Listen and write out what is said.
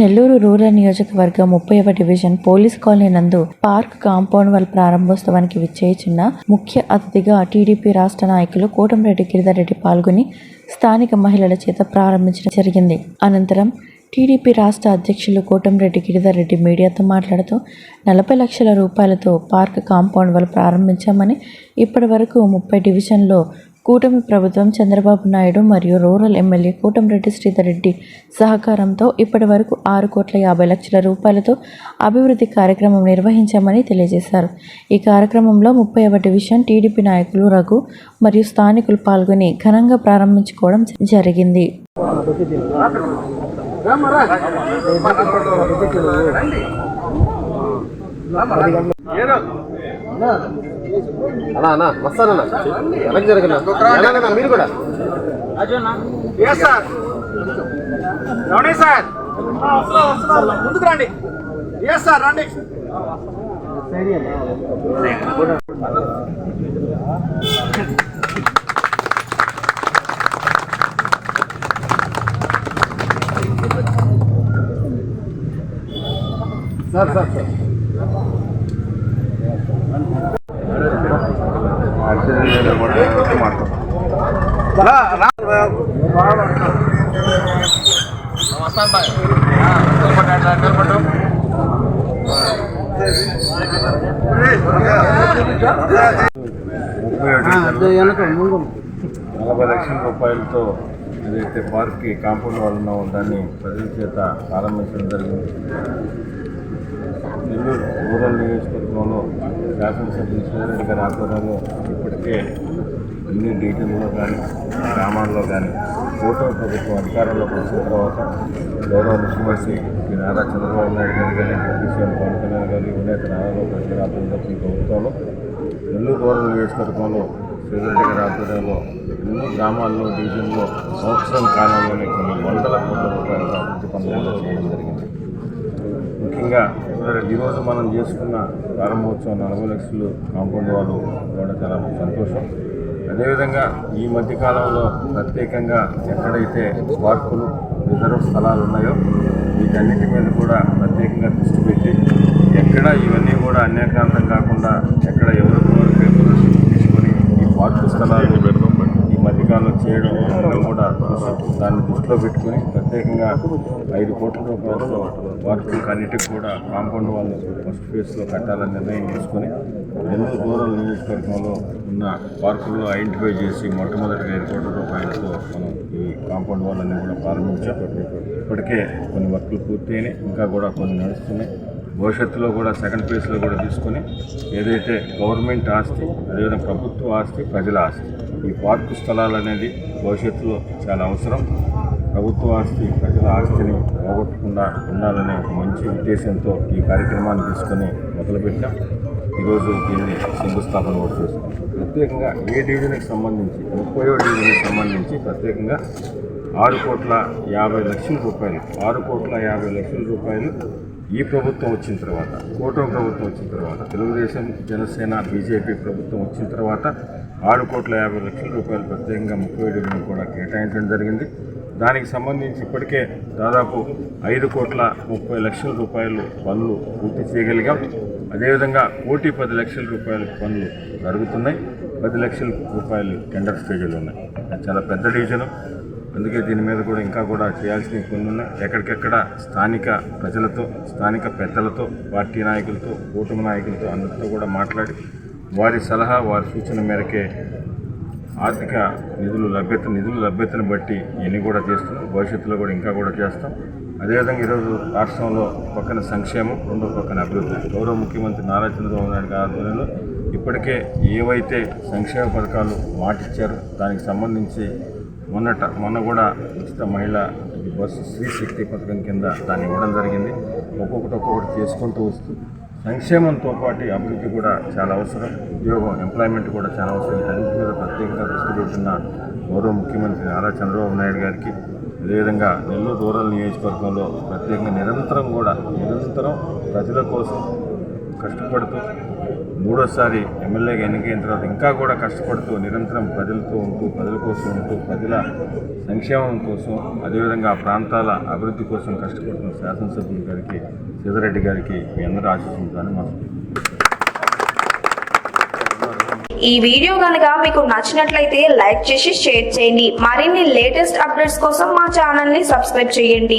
Nellore rural నియోజకవర్గం ముప్పైవ division police colony నందు పార్క్ కాంపౌండ్ వాల్ ప్రారంభోత్సవానికి విచ్చేయుచున్న ముఖ్య అతిథిగా టీడీపీ రాష్ట్ర నాయకులు కోటంరెడ్డి గిరిధర్రెడ్డి పాల్గొని స్థానిక మహిళల చేత ప్రారంభించడం జరిగింది. అనంతరం టీడీపీ రాష్ట్ర అధ్యక్షులు కోటంరెడ్డి గిరిధర్రెడ్డి మీడియాతో మాట్లాడుతూ నలభై లక్షల రూపాయలతో పార్క్ కాంపౌండ్ వాల్ ప్రారంభించామని ఇప్పటి వరకు ముప్పై డివిజన్లో కూటమి ప్రభుత్వం చంద్రబాబు నాయుడు మరియు రూరల్ ఎమ్మెల్యే కోటంరెడ్డి శ్రీధర్ రెడ్డి సహకారంతో ఇప్పటి వరకు ఆరు కోట్ల యాభై లక్షల రూపాయలతో అభివృద్ధి కార్యక్రమం నిర్వహించామని తెలియజేశారు. ఈ కార్యక్రమంలో ముప్పైవ డివిజన్ టీడీపీ నాయకులు రఘు మరియు స్థానికులు పాల్గొని ఘనంగా ప్రారంభించుకోవడం జరిగింది. అన్నా. అన్నా వస్తానన్నా. వెనక్కి జరగనా? ఎలాగన్నా మీరు కూడా. ఎస్ సార్ రమణి సార్ ముందుకు రండి. ఎస్ సార్ రండి. Sir sir sir. ముప్పై నలభై లక్షల రూపాయలతో ఏదైతే పార్క్కి కాంపౌండ్ వాళ్ళు ఉన్నామో దాన్ని ప్రజల చేత ప్రారంభించడం జరిగింది. నెల్లూరు రూరల్ నియోజకవర్గంలో శాసనసభ్యులు శ్రీరెడ్డి గారి ఆధ్వర్యంలో ఇప్పటికే అన్ని డీటెయిల్లో కానీ గ్రామాల్లో కానీ కూటమి ప్రభుత్వం అధికారంలోకి వచ్చిన తర్వాత గౌరవ ముఖ్యమంత్రి శ్రీ నారా చంద్రబాబు నాయుడు గారు కానీ సీఎం పవన్ కళ్యాణ్ గారి వినేత నారా ప్రజల ఆధ్వర్యంలో ఈ ప్రభుత్వంలో నెల్లూరు రూరల్ నియోజకవర్గంలో శ్రీరెడ్డి గారి ఆధ్వర్యంలో ఎన్నో గ్రామాల్లో డివిజన్లో సంవత్సరం కాలంలోనే కొన్ని వందల కోట్ల రూపాయల అభివృద్ధి పనులు చేయడం జరిగింది. ముఖ్యంగా ఈ ఈరోజు మనం చేసుకున్న ప్రారంభోత్సవం నలభై లక్షలు కాంపౌండ్ వాళ్ళు కూడా చాలా సంతోషం. అదేవిధంగా ఈ మధ్యకాలంలో ప్రత్యేకంగా ఎక్కడైతే పార్కులు రిజర్వ్ స్థలాలు ఉన్నాయో వీటన్నిటి మీద కూడా ప్రత్యేకంగా దృష్టి పెట్టి ఎక్కడ ఇవన్నీ కూడా అన్యాక్రాంతం కాకుండా ఎక్కడ ఎవరు తీసుకొని ఈ పార్కు స్థలాలు ఈ మధ్యకాలంలో చేయడం కూడా దాన్ని దృష్టిలో పెట్టుకుని ప్రత్యేకంగా ఐదు కోట్ల రూపాయలతో వాటర్ అన్నిటికి కూడా కాంపౌండ్ వాళ్ళు ఫస్ట్ ఫేజ్లో కట్టాలని నిర్ణయం తీసుకొని నెల్లూరు రూరల్ నియోజకవర్గంలో ఉన్న పార్కులు ఐడెంటిఫై చేసి మొట్టమొదటి ఐదు కోట్ల రూపాయలతో మనం ఈ కాంపౌండ్ వాళ్ళని కూడా ప్రారంభించాం. ఇప్పటికే కొన్ని వర్కులు పూర్తయినాయి ఇంకా కూడా కొన్ని నడుస్తున్నాయి. భవిష్యత్తులో కూడా సెకండ్ ఫేజ్లో కూడా తీసుకొని ఏదైతే గవర్నమెంట్ ఆస్తి అదేవిధంగా ప్రభుత్వ ఆస్తి ప్రజల ఆస్తి ఈ పార్కు స్థలాలు అనేది భవిష్యత్తులో చాలా అవసరం. ప్రభుత్వ ఆస్తి ప్రజల ఆస్తిని పోగొట్టకుండా ఉండాలనే ఒక మంచి ఉద్దేశంతో ఈ కార్యక్రమాన్ని తీసుకొని మొదలుపెట్టాం. ఈరోజు దీన్ని శంకుస్థాపన కూడా చేస్తాం ప్రత్యేకంగా ఏ డివిజన్కి సంబంధించి ముప్పయో డివిజన్కి సంబంధించి ప్రత్యేకంగా ఆరు కోట్ల యాభై లక్షల రూపాయలు ఆరు కోట్ల యాభై లక్షల రూపాయలు ఈ ప్రభుత్వం వచ్చిన తర్వాత కోటో ప్రభుత్వం వచ్చిన తర్వాత తెలుగుదేశం జనసేన బీజేపీ ప్రభుత్వం వచ్చిన తర్వాత ఆరు కోట్ల యాభై లక్షల రూపాయలు ప్రత్యేకంగా ముప్పై డివిజన్ కూడా కేటాయించడం జరిగింది. దానికి సంబంధించి ఇప్పటికే దాదాపు ఐదు కోట్ల ముప్పై లక్షల రూపాయలు పనులు పూర్తి చేయగలిగాం. అదేవిధంగా కోటి పది లక్షల రూపాయల పనులు జరుగుతున్నాయి. పది లక్షల రూపాయలు టెండర్ స్టేజ్లో ఉన్నాయి. అది చాలా పెద్ద డివిజను. అందుకే దీని మీద కూడా ఇంకా కూడా చేయాల్సినవి కొన్ని ఉన్నాయి. ఎక్కడికెక్కడ స్థానిక ప్రజలతో స్థానిక పెద్దలతో పార్టీ నాయకులతో కూటమి నాయకులతో అందరితో కూడా మాట్లాడి వారి సలహా వారి సూచన మేరకే ఆర్థిక నిధులు లభ్యత నిధుల లభ్యతను బట్టి ఇవన్నీ కూడా చేస్తున్నాం. భవిష్యత్తులో కూడా ఇంకా కూడా చేస్తాం. అదేవిధంగా ఈరోజు రాష్ట్రంలో పక్కన సంక్షేమం రెండో పక్కన అభివృద్ధి. గౌరవ ముఖ్యమంత్రి నారా చంద్రబాబు నాయుడు గారి ఆధ్వర్యంలో ఇప్పటికే ఏవైతే సంక్షేమ పథకాలు మాటిచ్చారో దానికి సంబంధించి మొన్నట మొన్న కూడా ఉచిత మహిళ బస్సు స్త్రీ శక్తి పథకం కింద దాన్ని ఇవ్వడం జరిగింది. ఒక్కొక్కటి ఒక్కొక్కటి చేసుకుంటూ వస్తూ సంక్షేమంతో పాటు అభివృద్ధి కూడా చాలా అవసరం. ఉద్యోగం ఎంప్లాయ్మెంట్ కూడా చాలా అవసరం. అభివృద్ధి మీద ప్రత్యేకంగా దృష్టి పెడుతున్న గౌరవ ముఖ్యమంత్రి నారా చంద్రబాబు నాయుడు గారికి అదేవిధంగా నెల్లూరు రూరల్ నియోజకవర్గంలో ప్రత్యేకంగా నిరంతరం కూడా నిరంతరం ప్రజల కోసం కష్టపడుతూ మూడోసారి ఎమ్మెల్యేగా ఎన్నికైన తర్వాత ఇంకా కూడా కష్టపడుతూ నిరంతరం ప్రజలతో ఉంటూ ప్రజల కోసం ఉంటూ ప్రజల సంక్షేమం కోసం అదేవిధంగా ఆ ప్రాంతాల అభివృద్ధి కోసం కష్టపడుతున్న శాసనసభ్యుల గారికి సీతారెడ్డి గారికి మీ అందరూ ఆశిస్తుంటాను మనం ఈ వీడియో కనుక మీకు నచ్చినట్లయితే లైక్ చేసి షేర్ చేయండి. మరిన్ని లేటెస్ట్ అప్డేట్స్ కోసం మా ఛానల్ని సబ్స్క్రైబ్ చేయండి.